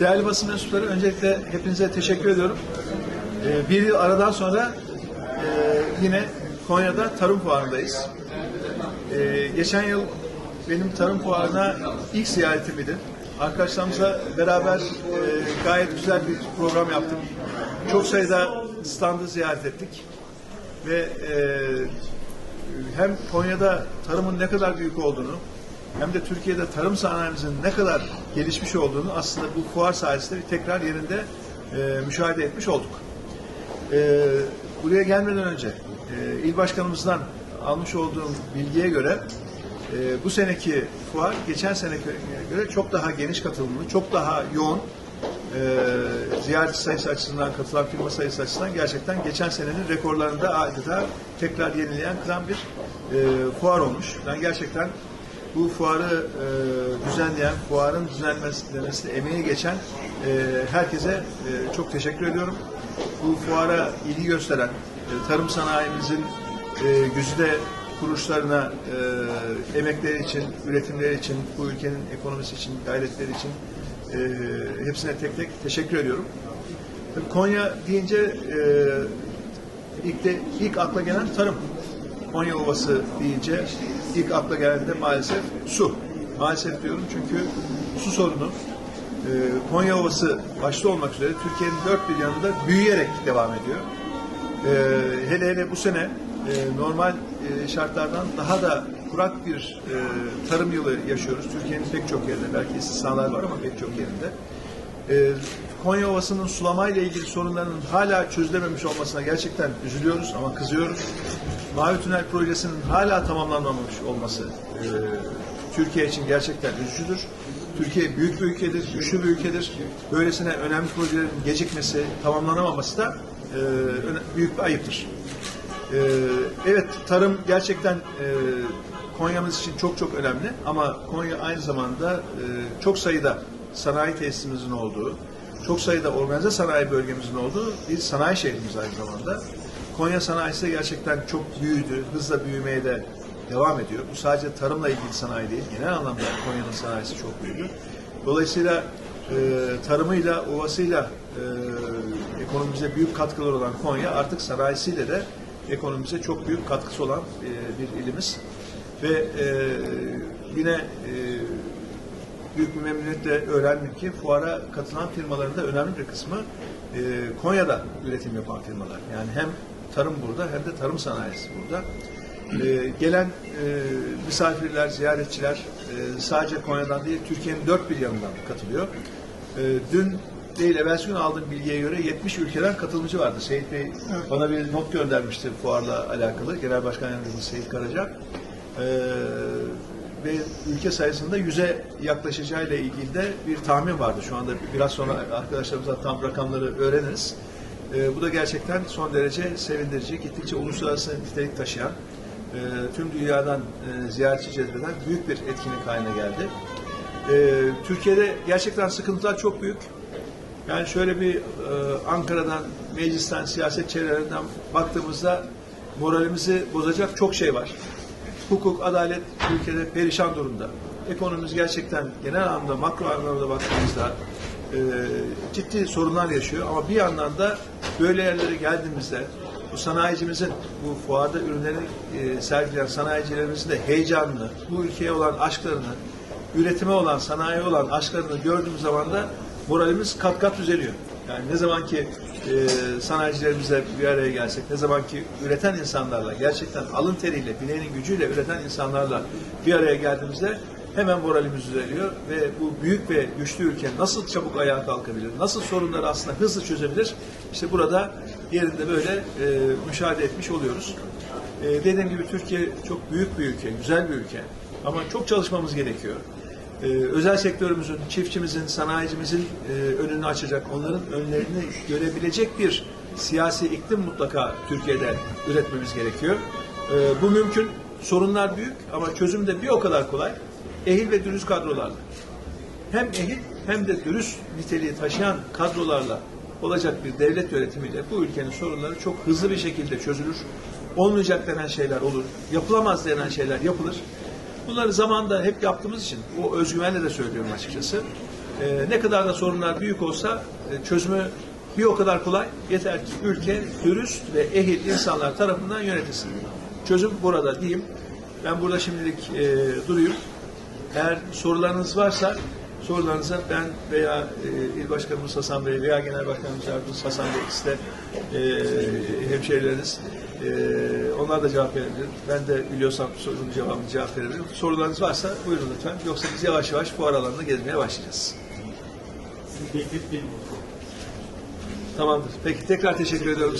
Değerli basın mensupları öncelikle hepinize teşekkür ediyorum. Ee, bir yıl aradan sonra e, yine Konya'da tarım fuarındayız. Ee, geçen yıl benim tarım fuarına ilk ziyaretimdi. Arkadaşlarımızla beraber e, gayet güzel bir program yaptık. Çok sayıda standı ziyaret ettik. Ve e, hem Konya'da tarımın ne kadar büyük olduğunu hem de Türkiye'de tarım sanayimizin ne kadar gelişmiş olduğunu aslında bu fuar sayesinde bir tekrar yerinde e, müşahede etmiş olduk. E, buraya gelmeden önce e, il başkanımızdan almış olduğum bilgiye göre e, bu seneki fuar geçen seneye göre çok daha geniş katılımlı, çok daha yoğun e, ziyaretçi sayısı açısından, katılan firma sayısı açısından gerçekten geçen senenin rekorlarında adeta tekrar yenileyen kıran bir e, fuar olmuş. Ben gerçekten bu fuarı e, düzenleyen, fuarın düzenlenmesine emeği geçen e, herkese e, çok teşekkür ediyorum. Bu fuara ilgi gösteren, e, tarım sanayimizin e, güzide kuruluşlarına e, emekleri için, üretimleri için, bu ülkenin ekonomisi için, gayretleri için e, hepsine tek tek teşekkür ediyorum. Konya deyince e, ilk de ilk akla gelen tarım. Konya Ovası deyince ilk akla gelen de maalesef su. Maalesef diyorum çünkü su sorunu e, Konya Ovası başta olmak üzere Türkiye'nin dört bir yanında büyüyerek devam ediyor. E, hele hele bu sene e, normal e, şartlardan daha da kurak bir e, tarım yılı yaşıyoruz. Türkiye'nin pek çok yerinde, belki istisnalar var ama pek çok yerinde. E, Konya Ovası'nın sulamayla ilgili sorunlarının hala çözülememiş olmasına gerçekten üzülüyoruz ama kızıyoruz. Mavi Tünel projesinin hala tamamlanmamış olması e, Türkiye için gerçekten üzücüdür. Türkiye büyük bir ülkedir, güçlü bir ülkedir. Böylesine önemli projelerin gecikmesi, tamamlanamaması da e, büyük bir ayıptır. Ee, evet tarım gerçekten e, Konya'mız için çok çok önemli ama Konya aynı zamanda e, çok sayıda sanayi tesisimizin olduğu, çok sayıda organize sanayi bölgemizin olduğu bir sanayi şehrimiz aynı zamanda. Konya sanayisi gerçekten çok büyüdü, hızla büyümeye de devam ediyor. Bu sadece tarımla ilgili sanayi değil, genel anlamda Konya'nın sanayisi çok büyüdü. Dolayısıyla e, tarımıyla, ovasıyla e, ekonomimize büyük katkıları olan Konya artık sanayisiyle de ekonomimize çok büyük katkısı olan e, bir ilimiz. Ve e, yine e, büyük bir memnuniyetle öğrendim ki fuara katılan firmaların da önemli bir kısmı e, Konya'da üretim yapan firmalar. Yani hem tarım burada hem de tarım sanayisi burada. E, gelen e, misafirler, ziyaretçiler e, sadece Konya'dan değil Türkiye'nin dört bir yanından katılıyor. E, dün değil evvelsi gün aldığım bilgiye göre 70 ülkeden katılımcı vardı. Seyit Bey bana bir not göndermişti fuarla alakalı. Genel Başkan Yardımcısı Seyit Karaca. Ee, ve ülke sayısında yüze yaklaşacağıyla ilgili de bir tahmin vardı. Şu anda biraz sonra arkadaşlarımızla tam rakamları öğreniriz. Ee, bu da gerçekten son derece sevindirici, gittikçe uluslararası nitelik taşıyan, e, tüm dünyadan e, ziyaretçi cezbeden büyük bir etkinlik haline geldi. Ee, Türkiye'de gerçekten sıkıntılar çok büyük. Yani şöyle bir e, Ankara'dan, meclisten, siyaset çevrelerinden baktığımızda moralimizi bozacak çok şey var. Hukuk, adalet ülkede perişan durumda. Ekonomimiz gerçekten genel anlamda, makro anlamda baktığımızda e, ciddi sorunlar yaşıyor. Ama bir yandan da böyle yerlere geldiğimizde bu sanayicimizin, bu fuarda ürünleri e, sergileyen sanayicilerimizin de heyecanını, bu ülkeye olan aşklarını, üretime olan, sanayiye olan aşklarını gördüğümüz zaman da moralimiz kat kat düzeliyor. Yani ne zaman ki e, sanayicilerimizle bir araya gelsek, ne zaman ki üreten insanlarla, gerçekten alın teriyle, bileğinin gücüyle üreten insanlarla bir araya geldiğimizde hemen moralimiz düzeliyor ve bu büyük ve güçlü ülke nasıl çabuk ayağa kalkabilir, nasıl sorunları aslında hızlı çözebilir, işte burada yerinde böyle e, müşahede etmiş oluyoruz. E, dediğim gibi Türkiye çok büyük bir ülke, güzel bir ülke ama çok çalışmamız gerekiyor e, özel sektörümüzün, çiftçimizin, sanayicimizin e, önünü açacak, onların önlerini görebilecek bir siyasi iklim mutlaka Türkiye'de üretmemiz gerekiyor. E, bu mümkün. Sorunlar büyük ama çözüm de bir o kadar kolay. Ehil ve dürüst kadrolarla. Hem ehil hem de dürüst niteliği taşıyan kadrolarla olacak bir devlet yönetimiyle bu ülkenin sorunları çok hızlı bir şekilde çözülür. Olmayacak denen şeyler olur. Yapılamaz denen şeyler yapılır. Bunları zamanda hep yaptığımız için o özgüvenle de söylüyorum açıkçası. E, ne kadar da sorunlar büyük olsa e, çözümü bir o kadar kolay. Yeter ki ülke dürüst ve ehil insanlar tarafından yönetilsin. Çözüm burada diyeyim. Ben burada şimdilik e, duruyum. Eğer sorularınız varsa sorularınıza ben veya e, İl Başkanımız Hasan Bey veya Genel Başkanımız Yardımcısı Hasan Bey de e, hemşehrileriniz e, onlar da cevap verebilir. Ben de biliyorsam sorunun cevabını cevap verebilirim. Sorularınız varsa buyurun lütfen. Yoksa biz yavaş yavaş fuar alanına gezmeye başlayacağız. Tamamdır. Peki tekrar teşekkür ediyorum.